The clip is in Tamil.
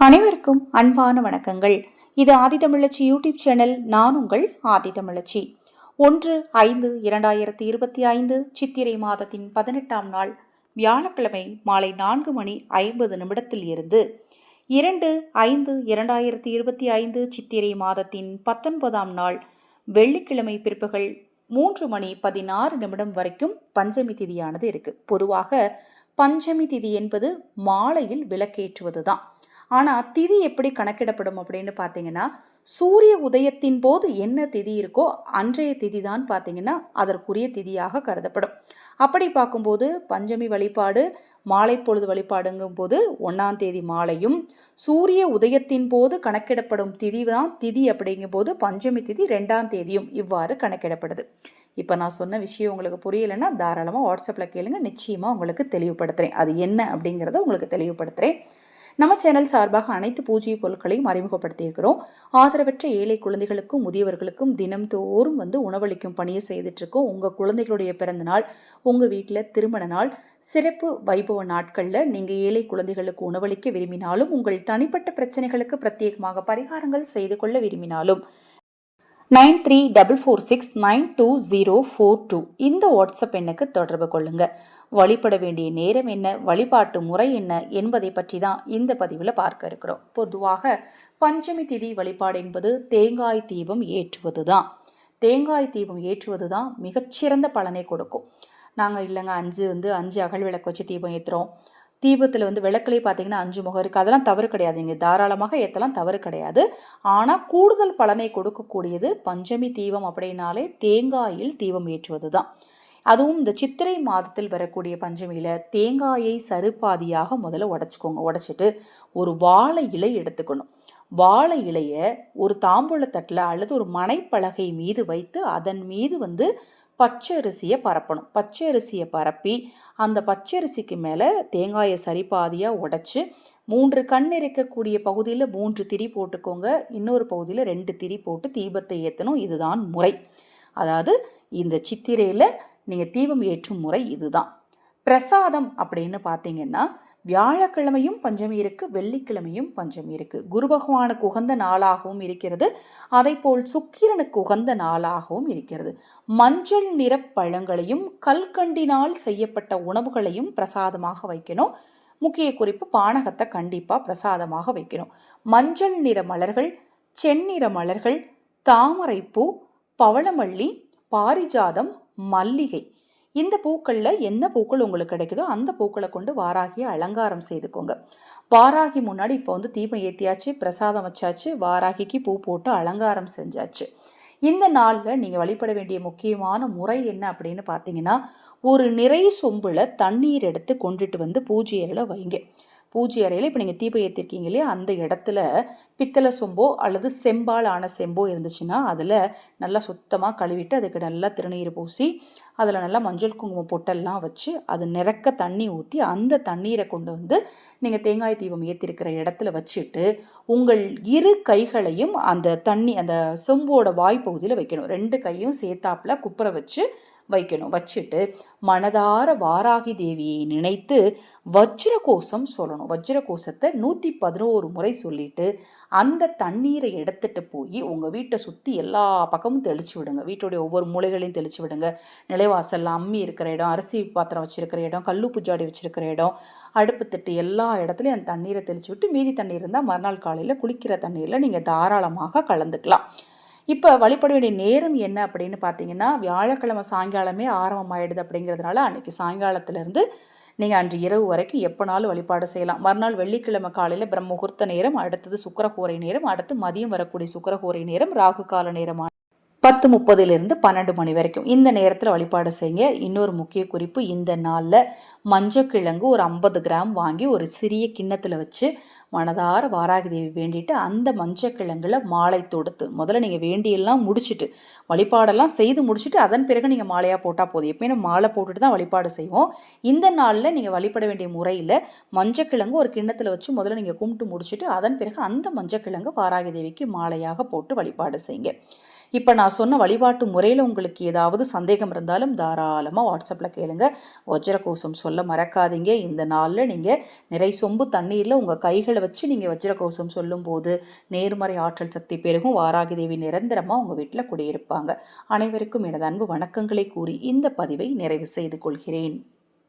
அனைவருக்கும் அன்பான வணக்கங்கள். இது ஆதிதமிழச்சி யூடியூப் சேனல் நான் உங்கள் ஆதிதமிழச்சி ஒன்று ஐந்து இரண்டாயிரத்தி இருபத்தி ஐந்து சித்திரை மாதத்தின் பதினெட்டாம் நாள் வியாழக்கிழமை மாலை நான்கு மணி ஐம்பது நிமிடத்தில் இருந்து இரண்டு ஐந்து இரண்டாயிரத்தி இருபத்தி ஐந்து சித்திரை மாதத்தின் பத்தொன்பதாம் நாள் வெள்ளிக்கிழமை பிற்பகல் மூன்று மணி பதினாறு நிமிடம் வரைக்கும் பஞ்சமி திதியானது இருக்குது பொதுவாக பஞ்சமி திதி என்பது மாலையில் விளக்கேற்றுவது தான் ஆனால் திதி எப்படி கணக்கிடப்படும் அப்படின்னு பார்த்தீங்கன்னா சூரிய உதயத்தின் போது என்ன திதி இருக்கோ அன்றைய திதி தான் பார்த்தீங்கன்னா அதற்குரிய திதியாக கருதப்படும். அப்படி பார்க்கும்போது பஞ்சமி வழிபாடு மாலை பொழுது வழிபாடுங்கும் போது ஒன்றாம் தேதி மாலையும் சூரிய உதயத்தின் போது கணக்கிடப்படும் திதி தான் திதி அப்படிங்கும்போது பஞ்சமி திதி ரெண்டாம் தேதியும் இவ்வாறு கணக்கிடப்படுது. இப்போ நான் சொன்ன விஷயம் உங்களுக்கு புரியலைன்னா தாராளமாக வாட்ஸ்அப்பில் கேளுங்க. நிச்சயமாக உங்களுக்கு தெளிவுபடுத்துகிறேன் அது என்ன அப்படிங்கிறத உங்களுக்கு தெளிவுபடுத்துகிறேன் நம்ம சேனல் சார்பாக அனைத்து பூஜ்ய பொருட்களையும் அறிமுகப்படுத்தியிருக்கிறோம். ஆதரவற்ற ஏழை குழந்தைகளுக்கும் முதியவர்களுக்கும் தினம்தோறும் வந்து உணவளிக்கும் பணியை செய்துட்டு இருக்கோம் உங்கள் குழந்தைகளுடைய பிறந்த நாள் உங்கள் வீட்டில் திருமண நாள் சிறப்பு வைபவ நாட்களில் நீங்கள் ஏழை குழந்தைகளுக்கு உணவளிக்க விரும்பினாலும் உங்கள் தனிப்பட்ட பிரச்சனைகளுக்கு பிரத்யேகமாக பரிகாரங்கள் செய்து கொள்ள விரும்பினாலும் nine three double four six nine two zero four two இந்த வாட்ஸ்அப் எண்ணுக்கு தொடர்பு கொள்ளுங்கள் வழிபட வேண்டிய நேரம் என்ன வழிபாட்டு முறை என்ன என்பதை பற்றி தான் இந்த பதிவில் பார்க்க இருக்கிறோம். பொதுவாக பஞ்சமி திதி வழிபாடு என்பது தேங்காய் தீபம் ஏற்றுவது தான் தேங்காய் தீபம் ஏற்றுவது தான் மிகச்சிறந்த பலனை கொடுக்கும். நாங்கள் இல்லைங்க அஞ்சு வந்து அஞ்சு அகல் விளக்கு வச்சு தீபம் ஏற்றுறோம் தீபத்தில் வந்து விளக்குலேயே பார்த்தீங்கன்னா அஞ்சு முகம் இருக்குது அதெல்லாம் தவறு கிடையாது. இங்கே தாராளமாக ஏற்றலாம் தவறு கிடையாது. ஆனால் கூடுதல் பலனை கொடுக்கக்கூடியது பஞ்சமி தீபம் அப்படின்னாலே தேங்காயில் தீபம் ஏற்றுவது தான் அதுவும் இந்த சித்திரை மாதத்தில் வரக்கூடிய பஞ்சமியில் தேங்காயை சருப்பாதியாக முதல்ல உடச்சிக்கோங்க. உடச்சிட்டு ஒரு வாழை இலை எடுத்துக்கணும். வாழை இலையை ஒரு தாம்பூலத்தட்டில் அல்லது ஒரு மனைப்பலகை மீது வைத்து அதன் மீது வந்து பச்சை அரிசியை பரப்பணும். பச்சை அரிசியை பரப்பி அந்த பச்சை அரிசிக்கு மேலே தேங்காயை சரிபாதியாக உடச்சி மூன்று கண் இருக்கக்கூடிய பகுதியில் மூன்று திரி போட்டுக்கோங்க. இன்னொரு பகுதியில் ரெண்டு திரி போட்டு தீபத்தை ஏற்றணும் இதுதான் முறை. அதாவது இந்த சித்திரையில் நீங்கள் தீபம் ஏற்றும் முறை இதுதான். பிரசாதம் அப்படின்னு பார்த்தீங்கன்னா வியாழக்கிழமையும் பஞ்சமி இருக்கு வெள்ளிக்கிழமையும் பஞ்சமி இருக்கு. குரு பகவானுக்கு உகந்த நாளாகவும் இருக்கிறது. அதை போல் சுக்கிரனுக்கு உகந்த நாளாகவும் இருக்கிறது. மஞ்சள் நிற பழங்களையும் கல்கண்டினால் செய்யப்பட்ட உணவுகளையும் பிரசாதமாக வைக்கணும். முக்கிய குறிப்பு பானகத்தை கண்டிப்பாக பிரசாதமாக வைக்கணும். மஞ்சள் நிற மலர்கள் செந்நிற மலர்கள் தாமரைப்பூ பவளமல்லி பாரிஜாதம் மல்லிகை. இந்த பூக்களில் என்ன பூக்கள் உங்களுக்கு கிடைக்குதோ அந்த பூக்களை கொண்டு வாராகியை அலங்காரம் செய்துக்கோங்க. வாராகி முன்னாடி இப்போ வந்து தீபம் ஏற்றியாச்சு பிரசாதம் வச்சாச்சு வாராகிக்கு பூ போட்டு அலங்காரம் செஞ்சாச்சு. இந்த நாளில் நீங்கள் வழிபட வேண்டிய முக்கியமான முறை என்ன அப்படின்னு பார்த்தீங்கன்னா ஒரு நிறை சொம்பில் தண்ணீர் எடுத்து கொண்டுட்டு வந்து பூஜையில் வைங்க. பூஜை அறையில் இப்போ நீங்கள் தீபம் ஏற்றிருக்கீங்க இல்லையா? அந்த இடத்துல பித்தளை சொம்போ அல்லது செம்பால் ஆன செம்போ இருந்துச்சுன்னா அதில் நல்லா சுத்தமாக கழுவிட்டு அதுக்கு நல்லா திருநீர் பூசி அதில் நல்லா மஞ்சள் குங்குமம் பொட்டெல்லாம் வச்சு அது நிறக்க தண்ணி ஊற்றி அந்த தண்ணீரை கொண்டு வந்து நீங்கள் தேங்காய் தீபம் ஏற்றிருக்கிற இடத்துல வச்சுட்டு உங்கள் இரு கைகளையும் அந்த தண்ணி அந்த சொம்போட வாய்ப்பகுதியில் வைக்கணும். ரெண்டு கையும் சேர்த்தாப்பில் குப்புற வச்சு வைக்கணும். வச்சுட்டு மனதார வாராகி தேவியை நினைத்து வஜ்ர கோஷம் சொல்லணும். வஜ்ர கோஷத்தை நூற்றி பதினோரு முறை சொல்லிட்டு அந்த தண்ணீரை எடுத்துட்டு போய் உங்கள் வீட்டை சுற்றி எல்லா பக்கமும் தெளிச்சு விடுங்க. வீட்டுடைய ஒவ்வொரு மூலைகளையும் தெளிச்சு விடுங்க. நிலைவாசல் அம்மி இருக்கிற இடம் அரிசி பாத்திரம் வச்சுருக்கிற இடம் கல்லு புஜாடி வச்சுருக்கிற இடம் அடுப்பு தட்டு எல்லா இடத்துலையும் அந்த தண்ணீரை தெளிச்சு விட்டு மீதி தண்ணீர் இருந்தால் மறுநாள் காலையில் குளிக்கிற தண்ணீரில் நீங்கள் தாராளமாக கலந்துக்கலாம். இப்போ வழிபட வேண்டிய நேரம் என்ன அப்படின்னு பார்த்தீங்கன்னா வியாழக்கிழமை சாயங்காலமே ஆரம்பமாயிடுது அப்படிங்கிறதுனால அன்றைக்கி சாயங்காலத்திலேருந்து நீங்கள் அன்று இரவு வரைக்கும் எப்போனாலும் வழிபாடு செய்யலாம். மறுநாள் வெள்ளிக்கிழமை காலையில் பிரம்மமுகூர்த்த நேரம் அடுத்தது சுக்கரகோரை நேரம் அடுத்து மதியம் வரக்கூடிய சுக்கரகோரை நேரம் ராகு கால நேரமான பத்து முப்பதுலேருந்து பன்னெண்டு மணி வரைக்கும். இந்த நேரத்தில் வழிபாடு செய்யுங்க. இன்னொரு முக்கிய குறிப்பு இந்த நாளில் மஞ்சக்கிழங்கு ஒரு ஐம்பது கிராம் வாங்கி ஒரு சிறிய கிண்ணத்தில் வச்சு மனதார வாராகி தேவி வேண்டிட்டு அந்த மஞ்சக்கிழங்குல மாலை தொடுத்து முதல்ல நீங்கள் வேண்டியெல்லாம் முடிச்சுட்டு வழிபாடெல்லாம் செய்து முடிச்சுட்டு அதன் பிறகு நீங்கள் மாலையாக போட்டால் போதும். எப்பயுமே மாலை போட்டுட்டு தான் வழிபாடு செய்வோம். இந்த நாளில் நீங்கள் வழிபட வேண்டிய முறையில் மஞ்சக்கிழங்கு ஒரு கிண்ணத்தில் வச்சு முதல்ல நீங்கள் கும்பிட்டு முடிச்சுட்டு அதன் பிறகு அந்த மஞ்சக்கிழங்கு வாராகி தேவிக்கு மாலையாக போட்டு வழிபாடு செய்யுங்க. இப்போ நான் சொன்ன வழிபாட்டு முறையில் உங்களுக்கு ஏதாவது சந்தேகம் இருந்தாலும் தாராளமாக வாட்ஸ்அப்பில் கேளுங்க. வஜ்ரகோசம் சொல்ல மறக்காதீங்க. இந்த நாளில் நீங்கள் நிறை சொம்பு தண்ணீரில் உங்கள் கைகளை வச்சு நீங்கள் வஜ்ரகோசம் சொல்லும்போது நேர்மறை ஆற்றல் சக்தி பெருகும். வாராகி தேவி நிரந்தரமாக உங்கள் வீட்டில் குடியிருப்பாங்க. அனைவருக்கும் எனது அன்பு வணக்கங்களை கூறி இந்த பதிவை நிறைவு செய்து கொள்கிறேன்.